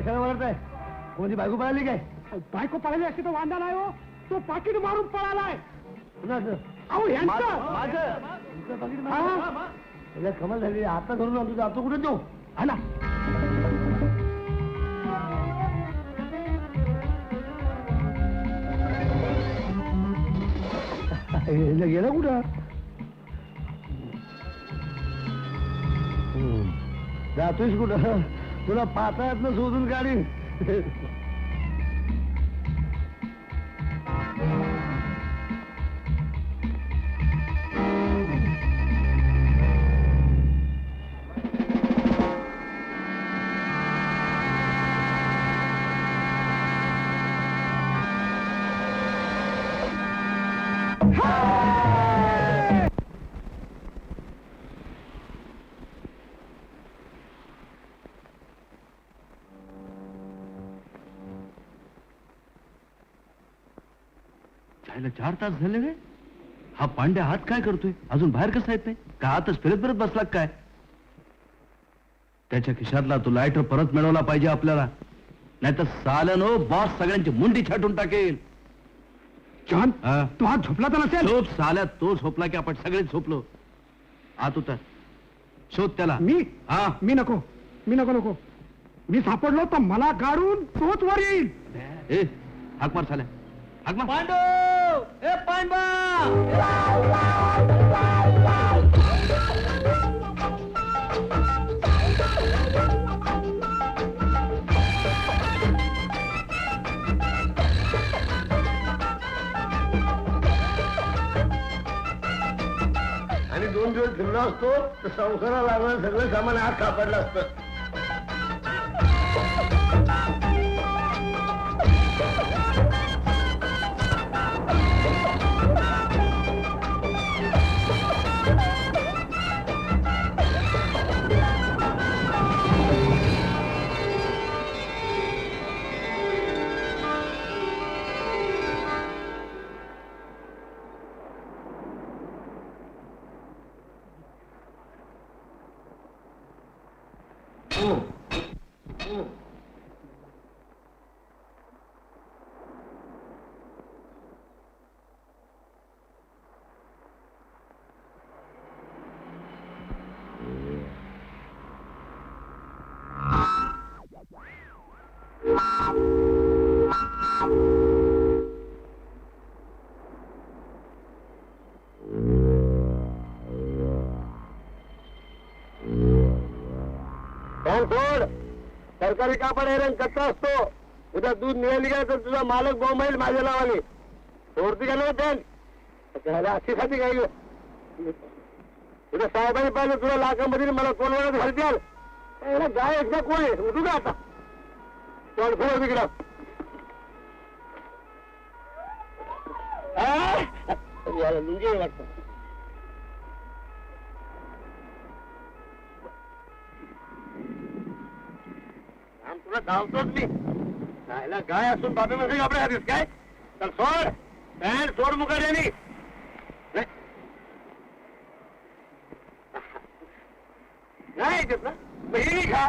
कशाला आहे कोणती बायको पळाली काय? बायको पळाली असती तर वांदा नाही हो. तो पाकिट मारून पळालाय. कुणाचं? अहो यांचं? माझं माझं. तुमचं पाकीट माझं? त्याला कमाल झाली आता धरून आणतो जातो कुठे हा ना. हे गेलं कुठं? हम्म. जातोयस कुठं? तुला पाताळात शोधून काढीन. जायला चार तास झाले रे. हा पांड्या हात काय करतोय? अजून बाहेर कसा येत नाही? का आतच फिरत फिरत बसला काय? त्याच्या खिशातला तो लायटर परत मिळवला पाहिजे आपल्याला. नाही तर साल्यानो बॉस सगळ्यांची मुंडी छाटून टाकेल. जॉन हा. तो आज झोपला तर नसेल? झोप साल्या तो झोपला की आपण सगळे झोपलो. आत उतर. शोध त्याला. मी? हा. मी नको. मी नको नको. मी सापडलो तर मला गाडून तोच वर येईल. ए हाक मार साल्या. हाक मार. पांडू! ए पांडवा! आणि दोन दिवस फिरला असतो तर संसाराला लागणारं सगळं सामान आज सापडलं असतं. फॅन सोड. सरकारी कापड आहे कच्चा असतो. उद्या दूध मिळाली काय तर तुझा मालक बोंबाईल माझ्या नावाने. सोडती का ना फॅन त्याला अशी खाती काय उद्या साहेबांनी पाहिजे तुला लाखामध्ये मला कोण वळत घालतील त्याला गाय एकदा कोण आहे? उठू का आता? तोंड फोड तिकडं लुंगी आहे वाटतं. आम तुला धावतोच मी जायला गाय असून बाबी मध्ये आपल्या हातीस काय? तर सोड. पॅन्ट सोड मुखाड्यानी नाही. नाही ऐकत ना? मग खा.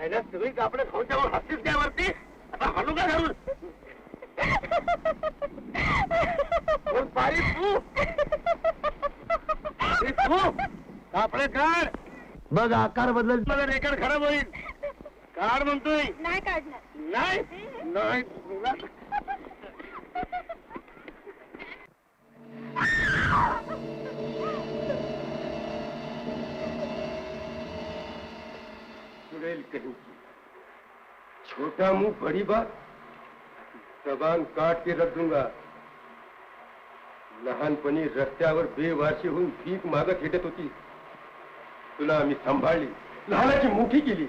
आयला सगळी कापडे खाऊन त्यावर हसतीस काय वरती? आता हलू का घालून? कोण पारी तू. तू. कापडे काढ. बघ आकार बदल माझा रेकॉर्ड खराब होईल. काढ म्हणतोय. नाही काढणार. नाही? नाही चुड़ैल कहीं की। छोटा मुंह बड़ी बात जबान काट के रख दूंगा। लहानपणी रस्त्यावर बेवारशी होऊन भीक मागत हिटत होती। तुला आम्ही सांभाळली. लहानाची मोठी केली.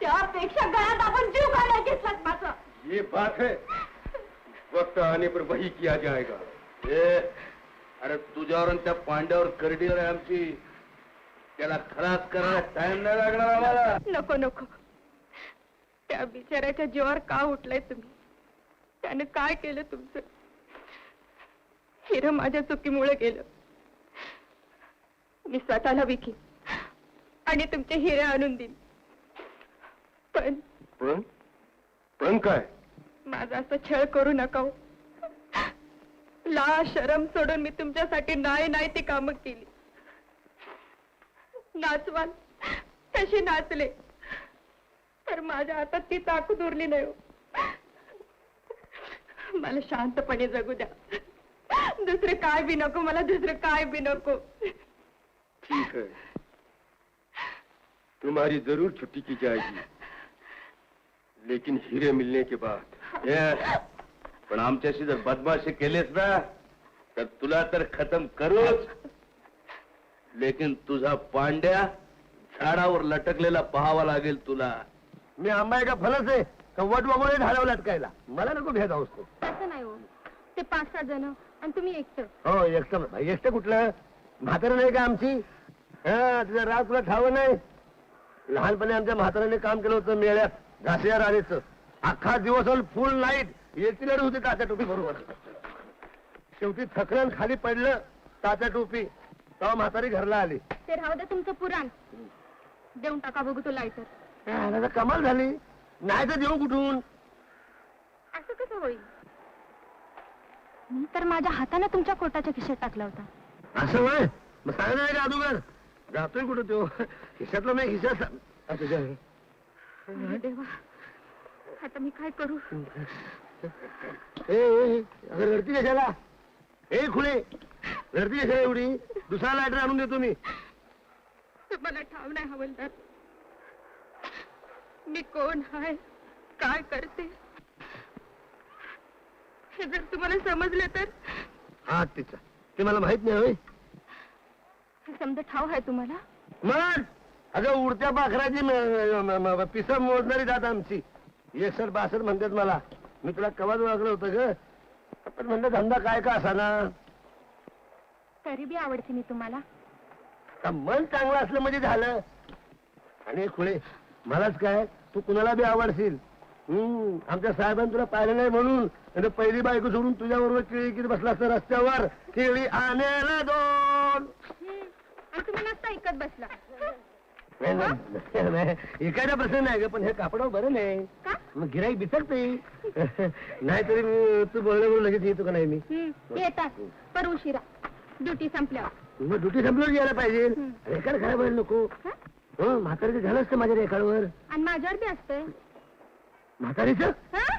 त्यापेक्षा गळ्यात आपण जीव घेतलात माझा. ये बात है वक्त आने पर वही किया जाएगा ए अरे तुझ्यावर आणि त्या पांड्यावर करडीवर आहे आमची. त्याला खलास करायला टाइम नाही लागणार आम्हाला. नको नको. त्या बिचाऱ्याच्या जीवावर का उठलाय तुम्ही? त्याने काय केलं तुमचं? हिरं माझ्या चुकीमुळे गेलं. मी स्वतःला विकी आणि तुमचे हिरे आणून देईन पण पण? पण काय? माझा असं छळ करू नका हो. ला शरम सोडून मी तुमच्यासाठी नाही नाही ती कामं केली. नाचवाल तशी नाचले. तर माझ्या हातात ती ताकद उरली नाही हो. मला शांतपणे जगू द्या. दुसरे काय बी नको मला दुसरं काय बी नको. ठीक है तुम्हारी जरूर छुट्टी की जाएगी। लेकिन हीरे मिलने के बाद पण आमच्याशी जर बदमाशी केलीस ना? तर तुला तर खतम करूच लेकिन तुझा पांड्या झाडावर लटकलेला पाहावा लागेल तुला। मी आंबा आहे का फलच आहे का वट वगोळे झाडावर लटकायला मला नको भेद असतो तसं नाही हो। ते पाच सहा जण आणि तुम्ही एकटं हो एकटं भाई एकटं कुठलं? म्हातारं नाही का आमची? हा तुझं राग तुला ठावं नाही? लहानपणी आमच्या म्हाताऱ्याने काम केलं होतं मेळ्यात घासिया राणीचं. अख्खा दिवस फुल नाईट येतील होती तात्या टोपी बरोबर. शेवटी थकलं खाली पडलं तात्या टोपी. तेव्हा म्हातारी घरला आली. ते राहू दे तुमचं पुराण. देऊन टाका बघू तो लायटर. आता कमाल झाली. नाही तर देऊ कुठून? असं कसं होईल? मी तर माझ्या हाताने तुमच्या कोटाच्या खिशात टाकला होता. असं वय मग सांगा अगोदर जातोय कुठं तो? खिशातलं नाही खिशात? अरे देवा आता मी काय करू? ए, अगं रडती कशाला? ए खुळे रडती कशाला एवढी? दुसरा लायटर आणून देतो मी. मला ठाव नाही हवलदार. मी कोण आहे काय करते? हे जर तुम्हाला समजलं तर? हा तिचा. ते मला माहीत नाही होय? हे समजा ठाव आहे तुम्हाला? मग? अगं उडत्या पाखराची पिस मोजणारी जात आमची. एकसठ बासष्ट म्हणतात मला. मी तुला कवाच ओळखलं होतं ग. पण म्हणलं धंदा काय का असाना? तरी बी आवडते मी तुम्हाला. मन चांगलं असलं म्हणजे झालं. आणि खुळे मलाच काय? तू कुणाला बी आवडशील? हम्म आमच्या साहेबांनी तुला पाहिलं नाही म्हणून. पहिली बायको सोडून तुझ्याबरोबर केळी किती बसला असता रस्त्यावर. केळी आणायला आणि तुम्ही ऐकत बसला. नाही, नाही, नाही एखादा प्रश्न नाही ग पण हे कापडावर बरं नाही. का? मग गिराईक बिसकते नाहीतरी मी तू बोललं बोलून लगेच येतो का नाही मी? हम्म, येतात पर उशिरा. ड्युटी संपल्यावर. मग ड्युटी संपल्यावर यायला पाहिजे. रेकॉर्ड खराब व्हायला नको. हं? हो म्हातारीचं झालं असतं माझ्या रेकॉर्डवर. आणि माझ्यावर बी असतंय. म्हातारीचं? हं?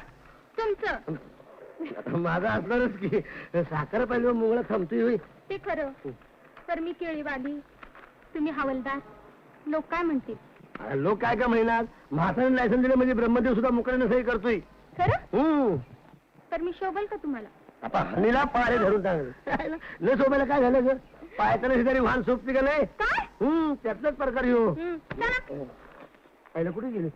तुमचं? माझा असणारच की. साखर पाहिजे मुंगळा थांबतोय होय. ते खरं. तर मी केळीवाली तुम्ही हवलदार. लोक काय म्हणतील? अरे लोक काय का महिन्यात म्हातारीने लायसन दिलं म्हणजे ब्रह्मदेव सुद्धा मुकड्यानं सही करतोय. खरं? हम्म तर मी शोभल का तुम्हाला? आता हनीला पारे धरून टाकलं. न सोबायला काय झालं ग? पायताना शेजारी वाहन सोपती का नाही? काय? हम्म त्यातलाच प्रकार हो हं, चला. पहिला कुठे गेले?